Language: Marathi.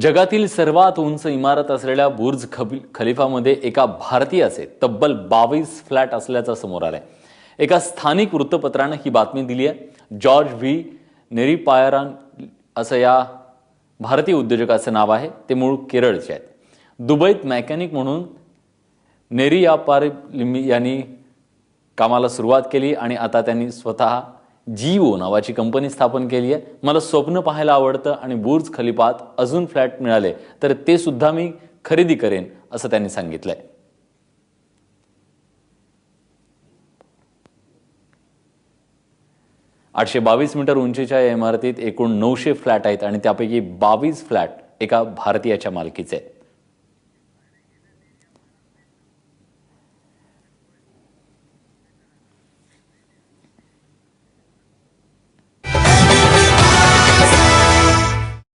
जगातील सर्वात उंच इमारत असलेल्या बुर्ज खबी खलिफामध्ये एका भारतीयाचे तब्बल बावीस फ्लॅट असल्याचं समोर आलंय. एका स्थानिक वृत्तपत्रानं ही बातमी दिली आहे. George V. नेरीपायरान असं या भारतीय उद्योजकाचं नाव आहे. ते मूळ केरळचे आहेत. दुबईत मेकॅनिक म्हणून नेरियापारिलिमी यांनी कामाला सुरुवात केली आणि आता त्यांनी स्वतः जिओ नावाची कंपनी स्थापन केली आहे. मला स्वप्न पाहायला आवडतं आणि बुर्ज खलिपात अजून फ्लॅट मिळाले तर ते सुद्धा मी खरेदी करेन असं त्यांनी सांगितलंय. आठशे बावीस मीटर उंचीच्या या इमारतीत एकूण नऊशे फ्लॅट आहेत आणि त्यापैकी बावीस फ्लॅट एका भारतीयाच्या मालकीचे आहेत.